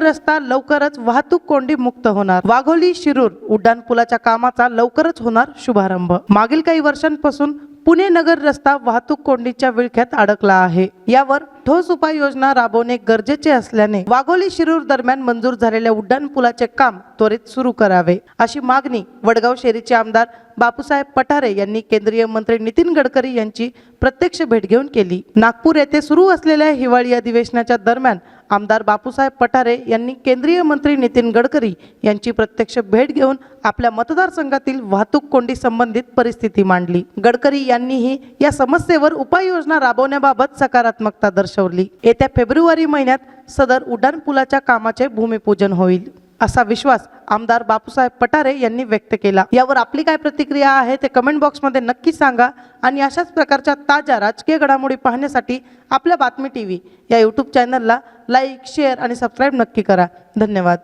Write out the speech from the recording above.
रस्ता लवकरच वाहतूक कोंडी मुक्त होणार. वाघोली शिरूर उड्डाणपुलाच्या कामाचा लवकरच होणार शुभारंभ. मागील काही वर्षांपासून पुणे नगर रस्ता वाहतूक कोंडीच्या विळख्यात अडकला आहे. यावर ठोस उपाययोजना राबवणे गरजेचे असल्याने वाघोली शिरूर दरम्यान मंजूर झालेल्या उड्डाण पुलाचे काम त्वरित सुरू करावे. अशी मागणी वडगाव शेरीचे आमदार बापूसाहेब पठारे यांनी केंद्रीय मंत्री नितीन गडकरी यांची प्रत्यक्ष भेट घेऊन केली. नागपूर येथे सुरू असलेल्या हिवाळी अधिवेशनाच्या दरम्यान आमदार बापूसाहेब पठारे यांनी केंद्रीय मंत्री नितीन गडकरी यांची प्रत्यक्ष भेट घेऊन आपल्या मतदारसंघातील वाहतूक कोंडी संबंधित परिस्थिती मांडली. गडकरी यांनीही या समस्येवर उपाययोजना राबवण्याबाबत सकारात्मकता दर्शवली. येत्या फेब्रुवारी महिन्यात सदर उड्डाण पुलाच्या कामाचे भूमिपूजन होईल. असा विश्वास आमदार बापूसाहेब पठारे यांनी व्यक्त केला. यावर आपली काय प्रतिक्रिया आहे ते कमेंट बॉक्समध्ये नक्की सांगा आणि अशाच प्रकारच्या ताज्या राजकीय घडामोडी पाहण्यासाठी आपल्या बातमी टी व्ही या यूट्यूब चॅनलला लाईक शेअर आणि सबस्क्राईब नक्की करा. धन्यवाद.